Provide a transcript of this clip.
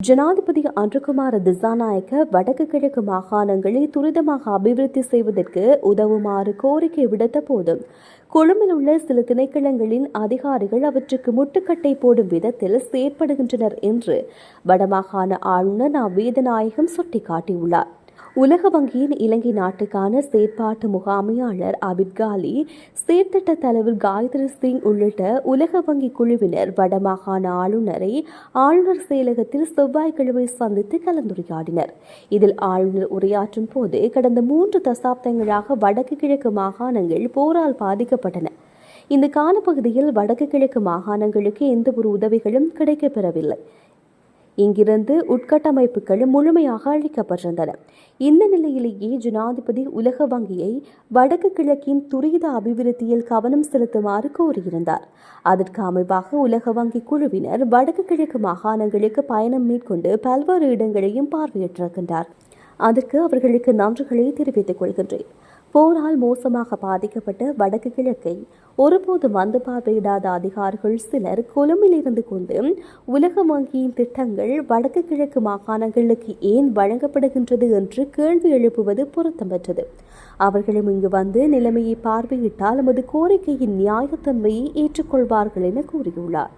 ஜனாதிபதி அன்றுகுமார திசாநாயக்க வடக்கு கிழக்கு மாகாணங்களை துரிதமாக அபிவிருத்தி செய்வதற்கு உதவுமாறு கோரிக்கை விடுத்த போதும் கொழும்பில் உள்ள சில திணைக்களங்களின் அதிகாரிகள் அவற்றுக்கு முட்டுக்கட்டை போடும் விதத்தில் செயற்படுகின்றனர் என்று வடமாகாண ஆளுநர் நா வேதநாயகம் சுட்டிக்காட்டியுள்ளார். உலக வங்கியின் இலங்கை நாட்டுக்கான செயற்பாட்டு முகாமையாளர் அபித் காலி செயற்திட்ட தலைவர் காயத்ரி சிங் உள்ளிட்ட உலக வங்கி குழுவினர் வடமாகாண ஆளுநரை ஆளுநர் செயலகத்தில் செவ்வாய்க்கிழமை சந்தித்து கலந்துரையாடினர். இதில் ஆளுநர் உரையாற்றும் போது கடந்த மூன்று தசாப்தங்களாக வடக்கு கிழக்கு மாகாணங்கள் போரால் பாதிக்கப்பட்டன. இந்த காலப்பகுதியில் வடக்கு கிழக்கு மாகாணங்களுக்கு எந்த ஒரு உதவிகளும் கிடைக்கப்பெறவில்லை. இங்கிருந்து உட்கட்டமைப்புகள் முழுமையாக அழிக்கப்பட்டிருந்தன. இந்த நிலையிலேயே ஜனாதிபதி உலக வங்கியை வடக்கு கிழக்கின் துரித அபிவிருத்தியில் கவனம் செலுத்துமாறு கோரியிருந்தார். அதற்கு அமைவாக உலக வங்கி குழுவினர் வடக்கு கிழக்கு மாகாணங்களுக்கு பயணம் மேற்கொண்டு பல்வேறு இடங்களையும் பார்வையிட்டிருக்கின்றார். அதற்கு அவர்களுக்கு நன்றிகளை தெரிவித்துக் கொள்கின்றேன். போரால் மோசமாக பாதிக்கப்பட்ட வடக்கு கிழக்கை ஒருபோதும் வந்து பார்வையிடாத அதிகாரிகள் சிலர் கொழும்பில் இருந்து கொண்டு உலக வங்கியின் திட்டங்கள் வடக்கு கிழக்கு மாகாணங்களுக்கு ஏன் வழங்கப்படுகின்றது என்று கேள்வி எழுப்புவது பொருத்தமற்றது. அவர்களும் இங்கு வந்து நிலைமையை பார்வையிட்டால் நமது கோரிக்கையின் நியாயத்தன்மையை ஏற்றுக்கொள்வார்கள் என கூறியுள்ளார்.